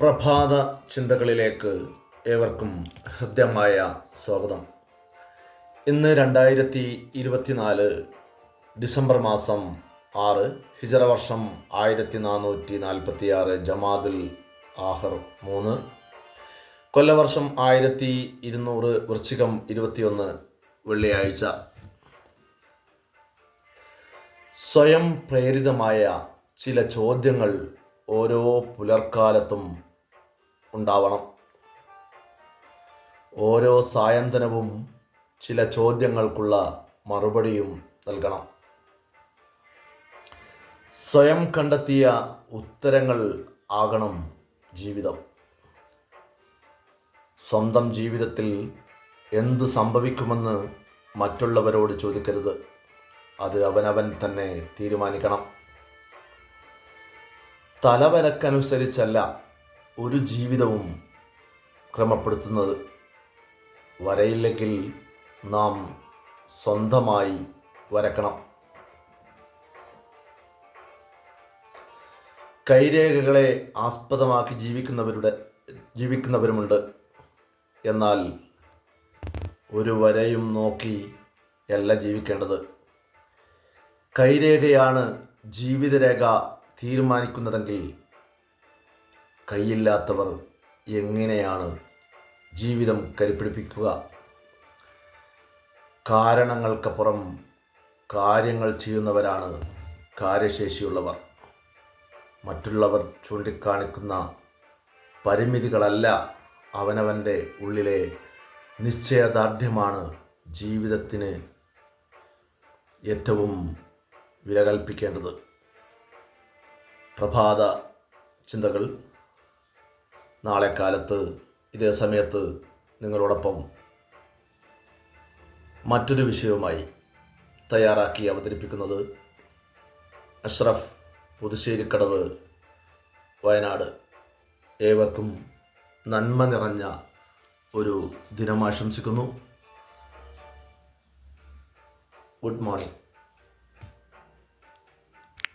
പ്രഭാത ചിന്തകളിലേക്ക് ഏവർക്കും ഹൃദ്യമായ സ്വാഗതം. ഇന്ന് രണ്ടായിരത്തി ഇരുപത്തിനാല് ഡിസംബർ മാസം ആറ് ഹിജറ വർഷം ആയിരത്തി നാനൂറ്റി നാൽപ്പത്തി ആറ് ജമാദുൽ ആഹർ മൂന്ന് കൊല്ലവർഷം ആയിരത്തി ഇരുന്നൂറ് വൃശ്ചികം ഇരുപത്തിയൊന്ന് വെള്ളിയാഴ്ച. സ്വയം പ്രേരിതമായ ചില ചോദ്യങ്ങൾ ഓരോ പുലർക്കാലത്തും ഉണ്ടാവണം. ഓരോ സായന്തനവും ചില ചോദ്യങ്ങൾക്കുള്ള മറുപടിയും നൽകണം. സ്വയം കണ്ടെത്തിയ ഉത്തരങ്ങൾ ആകണം ജീവിതം. സ്വന്തം ജീവിതത്തിൽ എന്ത് സംഭവിക്കുമെന്ന് മറ്റുള്ളവരോട് ചോദിക്കരുത്. അത് അവനവൻ തന്നെ തീരുമാനിക്കണം. തലവരക്കനുസരിച്ചല്ല ഒരു ജീവിതവും ക്രമപ്പെടുത്തുന്നത്. വരയില്ലെങ്കിൽ നാം സ്വന്തമായി വരക്കണം. കൈരേഖകളെ ആസ്പദമാക്കി ജീവിക്കുന്നവരുടെ ജീവിക്കുന്നവരുമുണ്ട്. എന്നാൽ ഒരു വരയും നോക്കി അല്ല ജീവിക്കേണ്ടത്. കൈരേഖയാണ് ജീവിതരേഖ തീരുമാനിക്കുന്നതെങ്കിൽ കൈയില്ലാത്തവർ എങ്ങനെയാണ് ജീവിതം കരുപ്പിടിപ്പിക്കുക? കാരണങ്ങൾക്കപ്പുറം കാര്യങ്ങൾ ചെയ്യുന്നവരാണ് കാര്യശേഷിയുള്ളവർ. മറ്റുള്ളവർ ചൂണ്ടിക്കാണിക്കുന്ന പരിമിതികളല്ല അവനവന്റെ ഉള്ളിലെ നിശ്ചയദാർഢ്യമാണ് ജീവിതത്തിന് ഏറ്റവും വില കൽപ്പിക്കേണ്ടത് പ്രഭാത ചിന്തകൾ നാളെ കാലത്ത് ഇതേ സമയത്ത് നിങ്ങളോടൊപ്പം മറ്റൊരു വിഷയവുമായി തയ്യാറാക്കി അവതരിപ്പിക്കുന്നത് അഷ്റഫ് പുതുശ്ശേരിക്കടവ് വയനാട്. ഏവർക്കും നന്മ നിറഞ്ഞ ഒരു ദിനം ആശംസിക്കുന്നു. Good morning.